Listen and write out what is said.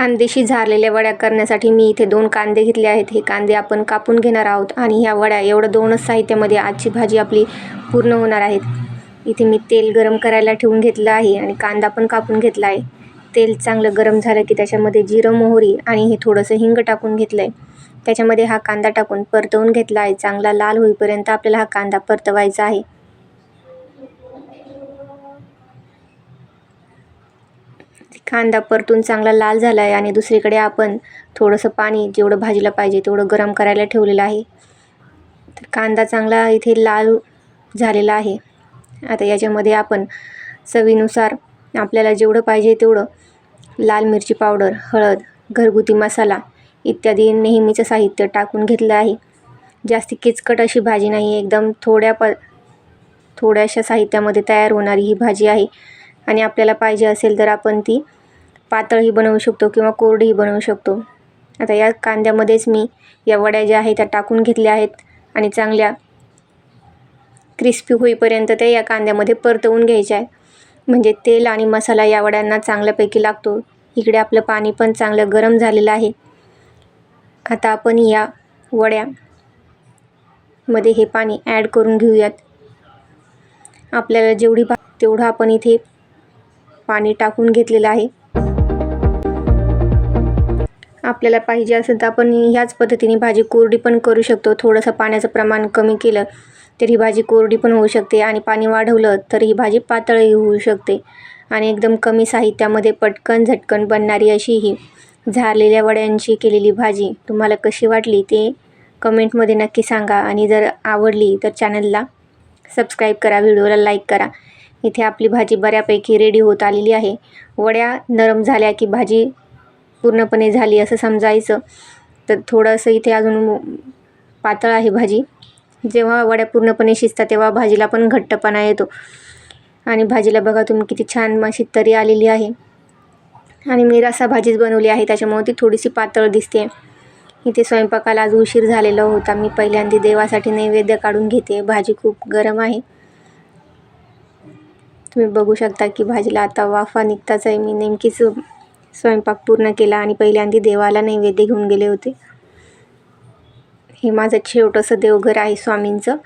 खानदेशी झारलेल्या वड्या करण्यासाठी मी इथे दोन कांदे घेतले आहेत. हे कांदे आपण कापून घेणार आहोत आणि ह्या वड्या एवढं दोनच साहित्यामध्ये आजची भाजी आपली पूर्ण होणार आहेत. इथे मी तेल गरम करायला ठेवून घेतलं आहे आणि कांदा पण कापून घेतला आहे. तेल चांगलं गरम झालं की त्याच्यामध्ये जिरं मोहरी आणि हे थोडंसं हिंग टाकून घेतलं आहे त्याच्यामध्ये हा कांदा टाकून परतवून घेतला आहे. चांगला लाल होईपर्यंत आपल्याला हा कांदा परतवायचा आहे. कांदा परतून चांगला लाल झाला आहे आणि दुसरीकडे आपण थोडंसं पाणी जेवढं भाजीला पाहिजे तेवढं गरम करायला ठेवलेलं आहे. तर कांदा चांगला इथे लाल झालेला आहे. आता याच्यामध्ये आपण चवीनुसार आपल्याला जेवढं पाहिजे तेवढं लाल मिरची पावडर हळद घरगुती मसाला इत्यादी नेहमीचं साहित्य टाकून घेतलं आहे. जास्ती किचकट अशी भाजी नाही एकदम थोड्या प थोड्याशा साहित्यामध्ये तयार होणारी ही भाजी आहे. आणि आपल्याला पाहिजे असेल तर आपण ती पातळही बनवू शकतो किंवा कोरडीही बनवू शकतो. आता या कांद्यामध्येच मी या वड्या ज्या आहेत त्या टाकून घेतल्या आहेत आणि चांगल्या क्रिस्पी होईपर्यंत त्या या कांद्यामध्ये परतवून घ्यायच्या आहे म्हणजे तेल आणि मसाला या वड्यांना चांगल्यापैकी लागतो. इकडे आपलं पाणी पण चांगलं गरम झालेलं आहे. आता आपण या वड्या मध्ये हे पाणी ॲड करून घेऊयात. आपल्याला जेवढी पा तेवढं आपण इथे पाणी टाकून घेतलेलं आहे. आपल्याला पाहिजे असेल तर आपण ह्याच पद्धतीने भाजी कोरडी पण करू शकतो. थोडंसं पाण्याचं प्रमाण कमी केलं तर ही भाजी कोरडी पण होऊ शकते आणि पाणी वाढवलं तर ही भाजी पातळही होऊ शकते. आणि एकदम कमी साहित्यामध्ये पटकन झटकन बनणारी अशी ही झारलेल्या वड्यांची केलेली भाजी. तुम्हाला कशी वाटली ते कमेंटमध्ये नक्की सांगा आणि जर आवडली तर चॅनलला सबस्क्राईब करा व्हिडिओला लाईक करा. इथे आपली भाजी बऱ्यापैकी रेडी होत आलेली आहे. वड्या नरम झाल्या की भाजी पूर्णपणे झाली असं समजायचं. तर थोडंसं इथे अजून पातळ आहे भाजी. जेव्हा वड्या पूर्णपणे शिजतात तेव्हा भाजीला पण घट्टपणा येतो. आणि भाजीला बघा तुम्ही किती छान अशी तरी आलेली आहे. आणि मी रसा भाजीच बनवली आहे त्याच्यामुळे ती थोडीशी पातळ दिसते. इथे स्वयंपाकाला आज उशीर झालेला होता. मी पहिल्यांदा देवासाठी नैवेद्य काढून घेते. भाजी खूप गरम आहे. तुम्ही बघू शकता की भाजीला आता वाफा निघताच आहे मी नेमकीच स्वयंपाक पूर्ण केला आणि पहिल्यांदा देवाला नैवेद्य घेऊन गेले होते. हे माझं छोटंसं देवघर आहे स्वामींचं.